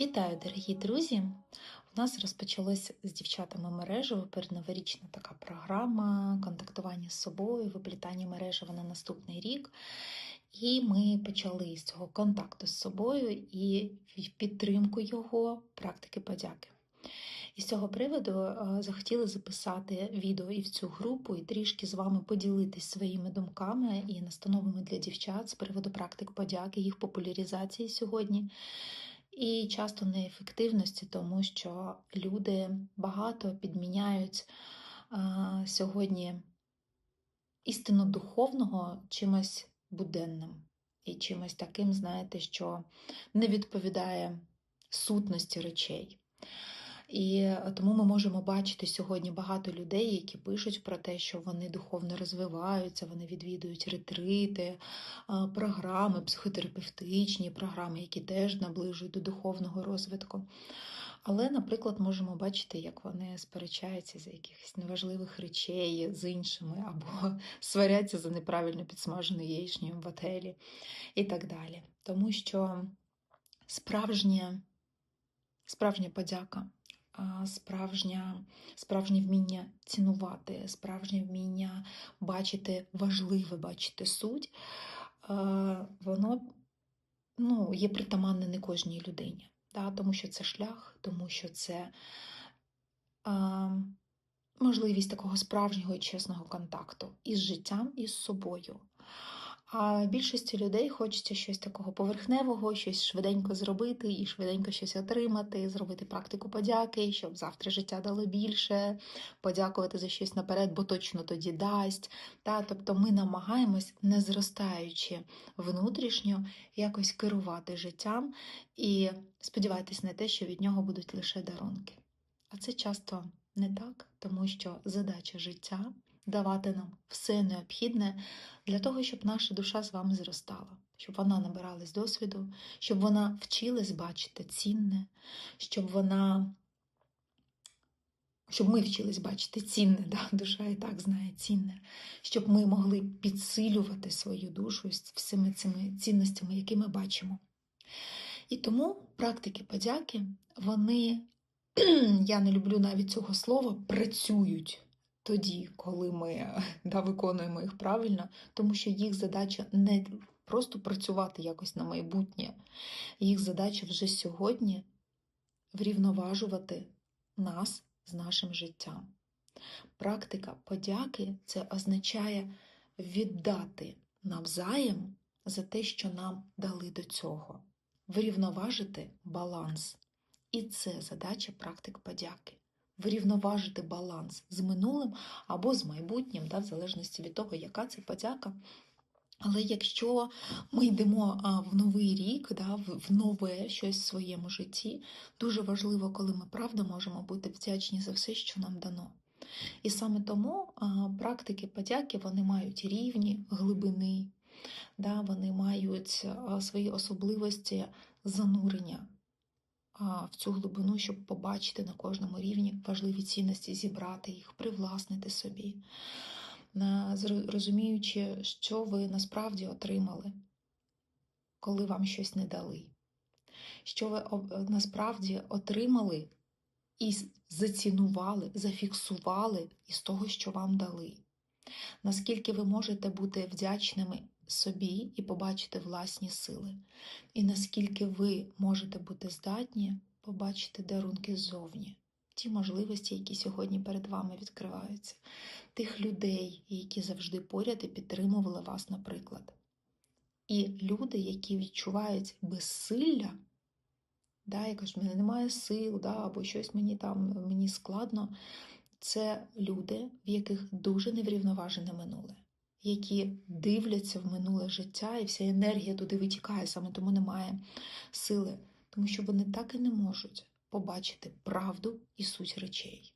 Вітаю, дорогі друзі! У нас розпочалось з дівчатами мережево передноворічна така програма контактування з собою, виплітання мережево на наступний рік. І ми почали з цього контакту з собою і підтримку його практики подяки. І з цього приводу е, захотіли записати відео і в цю групу, і трішки з вами поділитись своїми думками і настановами для дівчат з приводу практик подяки, їх популяризації сьогодні. І часто неефективності, тому що люди багато підміняють а, сьогодні істинно духовного чимось буденним і чимось таким, знаєте, що не відповідає сутності речей. І тому ми можемо бачити сьогодні багато людей, які пишуть про те, що вони духовно розвиваються, вони відвідують ретрити, програми, психотерапевтичні програми, які теж наближують до духовного розвитку. Але, наприклад, можемо бачити, як вони сперечаються за якихось неважливих речей з іншими, або сваряться за неправильно підсмажену яєчню в готелі і так далі. Тому що справжнє, справжня подяка справжня, справжнє вміння цінувати, справжнє вміння бачити важливе, бачити суть, воно ну, є притаманне не кожній людині. Да? Тому що це шлях, тому що це можливість такого справжнього і чесного контакту із життям і з собою. А більшості людей хочеться щось такого поверхневого, щось швиденько зробити і швиденько щось отримати, зробити практику подяки, щоб завтра життя дало більше, подякувати за щось наперед, бо точно тоді дасть. Та, Тобто ми намагаємось, не зростаючи внутрішньо, якось керувати життям і сподіватись на те, що від нього будуть лише дарунки. А це часто не так, тому що задача життя давати нам все необхідне для того, щоб наша душа з вами зростала, щоб вона набиралась досвіду, щоб вона вчилась бачити цінне, щоб вона. Щоб ми вчились бачити цінне, да? душа і так знає цінне, щоб ми могли підсилювати свою душу з всіми цими цінностями, які ми бачимо. І тому практики подяки, вони, я не люблю навіть цього слова, працюють тоді, коли ми да, виконуємо їх правильно, тому що їх задача не просто працювати якось на майбутнє, їх задача вже сьогодні врівноважувати нас з нашим життям. Практика подяки це означає віддати навзаєм за те, що нам дали до цього, врівноважити баланс. І це задача практик подяки врівноважити баланс з минулим або з майбутнім, да, в залежності від того, яка це подяка. Але якщо ми йдемо в новий рік, да, в нове щось в своєму житті, дуже важливо, коли ми правда можемо бути вдячні за все, що нам дано. І саме тому практики подяки вони мають рівні глибини, да, вони мають свої особливості занурення в цю глибину, щоб побачити на кожному рівні важливі цінності, зібрати їх, привласнити собі, розуміючи, що ви насправді отримали, коли вам щось не дали, що ви насправді отримали і зацінували, зафіксували із того, що вам дали. Наскільки ви можете бути вдячними собі і побачити власні сили, і наскільки ви можете бути здатні побачити дарунки ззовні, ті можливості, які сьогодні перед вами відкриваються, тих людей, які завжди поряд і підтримували вас, наприклад. І люди, які відчувають безсилля, да, я кажу, в мене немає сил, да, або щось мені там мені складно, це люди, в яких дуже неврівноважене минуле які дивляться в минуле життя, і вся енергія туди витікає, саме тому немає сили, тому що вони так і не можуть побачити правду і суть речей.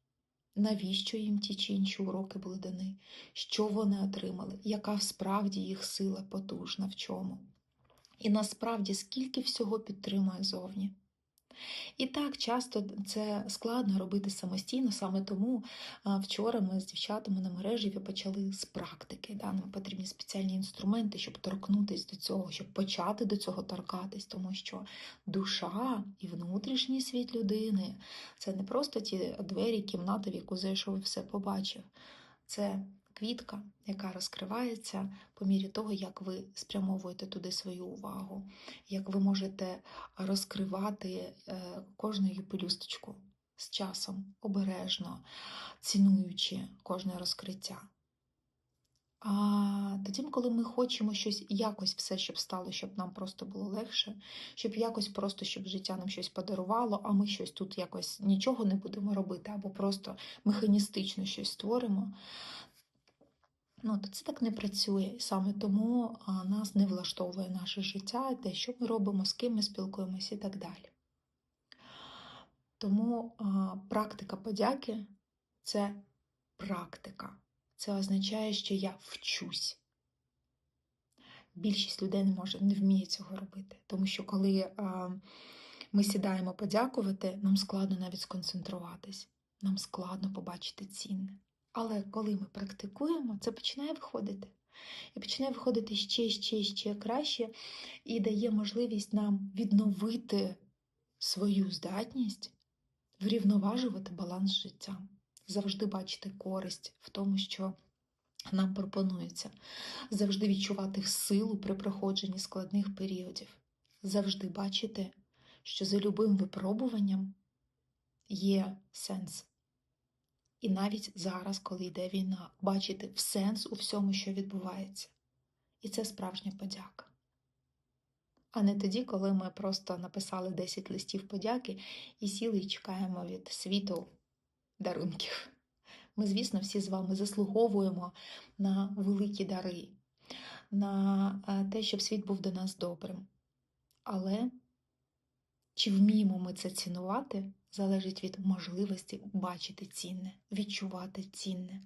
Навіщо їм ті чи інші уроки були дані? Що вони отримали? Яка справді їх сила потужна в чому? І насправді скільки всього підтримує зовні? І так часто це складно робити самостійно, саме тому вчора ми з дівчатами на мережеві почали з практики. Да? Нам потрібні спеціальні інструменти, щоб торкнутися до цього, щоб почати до цього торкатись, тому що душа і внутрішній світ людини це не просто ті двері, кімната, в яку зайшов і все побачив. Це квітка, яка розкривається по мірі того, як ви спрямовуєте туди свою увагу, як ви можете розкривати е, кожну її пелюсточку з часом, обережно, цінуючи кожне розкриття. А тоді, коли ми хочемо щось якось все, щоб стало, щоб нам просто було легше, щоб якось просто, щоб життя нам щось подарувало, а ми щось тут якось нічого не будемо робити, або просто механістично щось створимо, ну, це так не працює. І саме тому нас не влаштовує наше життя, те, що ми робимо, з ким ми спілкуємося і так далі. Тому а, практика подяки це практика. Це означає, що я вчусь. Більшість людей не може, не вміє цього робити. Тому що коли а, ми сідаємо подякувати, нам складно навіть сконцентруватись, нам складно побачити цінне. Але коли ми практикуємо, це починає виходити. І починає виходити ще, ще, ще краще, і дає можливість нам відновити свою здатність врівноважувати баланс життя, завжди бачити користь в тому, що нам пропонується, завжди відчувати силу при проходженні складних періодів, завжди бачити, що за любим випробуванням є сенс. І навіть зараз, коли йде війна, бачити в сенс у всьому, що відбувається. І це справжня подяка. А не тоді, коли ми просто написали 10 листів подяки і сіли і чекаємо від світу дарунків. Ми, звісно, всі з вами заслуговуємо на великі дари, на те, щоб світ був до нас добрим. Але чи вміємо ми це цінувати, залежить від можливості бачити цінне, відчувати цінне.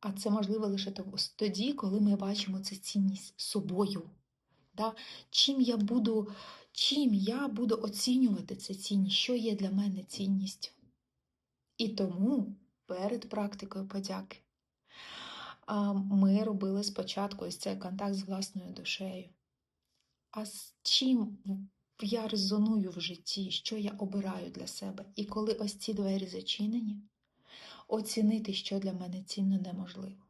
А це можливо лише тоді, коли ми бачимо цю цінність собою. Да? Чим я буду чим я буду оцінювати це цінність, що є для мене цінністю? І тому перед практикою подяки ми робили спочатку ось цей контакт з власною душею. А з чим я резоную в житті, що я обираю для себе. І коли ось ці двері зачинені, оцінити, що для мене цінно, неможливо.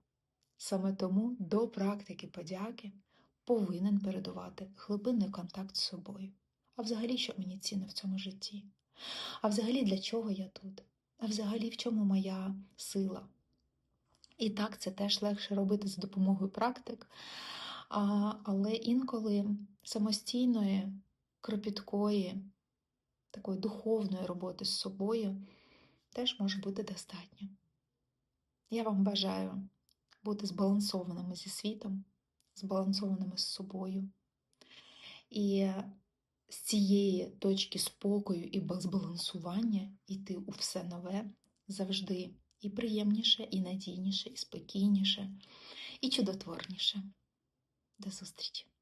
Саме тому до практики подяки повинен передувати глибинний контакт з собою. А взагалі, що мені цінно в цьому житті? А взагалі, для чого я тут? А взагалі, в чому моя сила? І так, це теж легше робити за допомогою практик, а, але інколи самостійної кропіткої, такої духовної роботи з собою теж може бути достатньо. Я вам бажаю бути збалансованими зі світом, збалансованими з собою. І з цієї точки спокою і збалансування йти у все нове завжди і приємніше, і надійніше, і спокійніше, і чудотворніше. До зустрічі!